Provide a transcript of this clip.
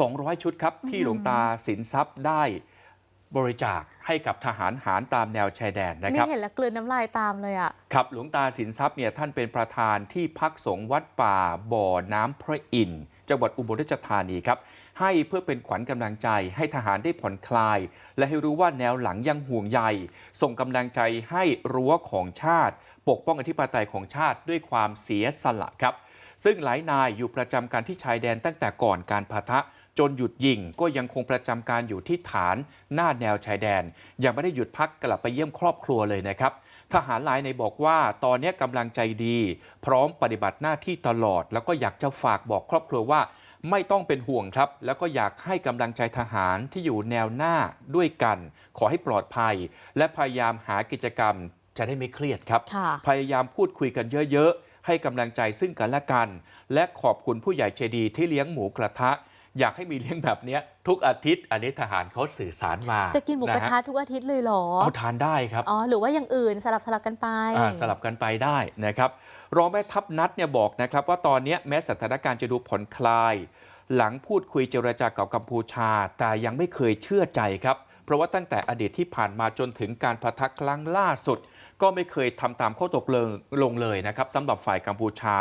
200 ชุดครับที่หลวงตาสินทรัพย์ได้บริจาคให้กับทหารหารตามแนวชายแดนนะคนี่รับเห็นแล้วกลืนน้ำลายตามเลยอะครับหลวงตาสินทรัพย์เนี่ยท่านเป็นประธานที่พักสงฆ์วัดป่าบ่อน้ำพระอินทร์จังหวัดอุบลราชธานีครับ ให้เพื่อเป็นขวัญกำลังใจให้ทหารได้ผ่อนคลาย และให้รู้ว่าแนวหลังยังห่วงใยส่งกำลังใจให้รั้วของชาติ ปกป้องอธิปไตยของชาติด้วยความเสียสละครับ ซึ่งหลายนายอยู่ประจำการที่ชายแดนตั้งแต่ก่อนการพะทะ จนหยุดยิงก็ยังคงประจำการอยู่ที่ฐานหน้าแนวชายแดน ยังไม่ได้หยุดพักกลับไปเยี่ยมครอบครัวเลยนะครับทหารหลายในบอกว่าตอนนี้กำลังใจดี พร้อมปฏิบัติหน้าที่ตลอด แล้วก็อยากจะฝากบอกครอบครัวว่า ไม่ต้องเป็นห่วงครับ แล้วก็อยากให้กำลังใจทหารที่อยู่แนวหน้าด้วยกัน ขอให้ปลอดภัย และพยายามหากิจกรรมจะได้ไม่เครียดครับค่ะพยายามพูดคุยกันเยอะๆ ให้กำลังใจซึ่งกันและกัน และขอบคุณผู้ใหญ่ใจดีที่เลี้ยงหมูกระทะ อยากให้มีเลี้ยงแบบเนี้ยทุกอาทิตย์อันนี้ทหารเขาสื่อสารมาจะกินหมูกระทะฮทุกอาทิตย์เลยเหรอ เอาทานได้ครับอ๋อหรือว่าอย่างอื่นสลับสลับกันไปอ่าสลับกันไปได้นะครับรองแม่ทัพนัดเนี่ยบอกนะครับว่าตอนเนี้ยแม้สถานการณ์จะดูผ่อนคลาย หลังพูดคุยเจรจากับกัมพูชา แต่ยังไม่เคยเชื่อใจครับ เพราะว่าตั้งแต่อดีตที่ผ่านมาจนถึงการพะทะครั้งล่าสุด ก็ไม่เคยทำตามข้อตกลงลงเลยนะครับสำหรับฝ่ายกัมพูชา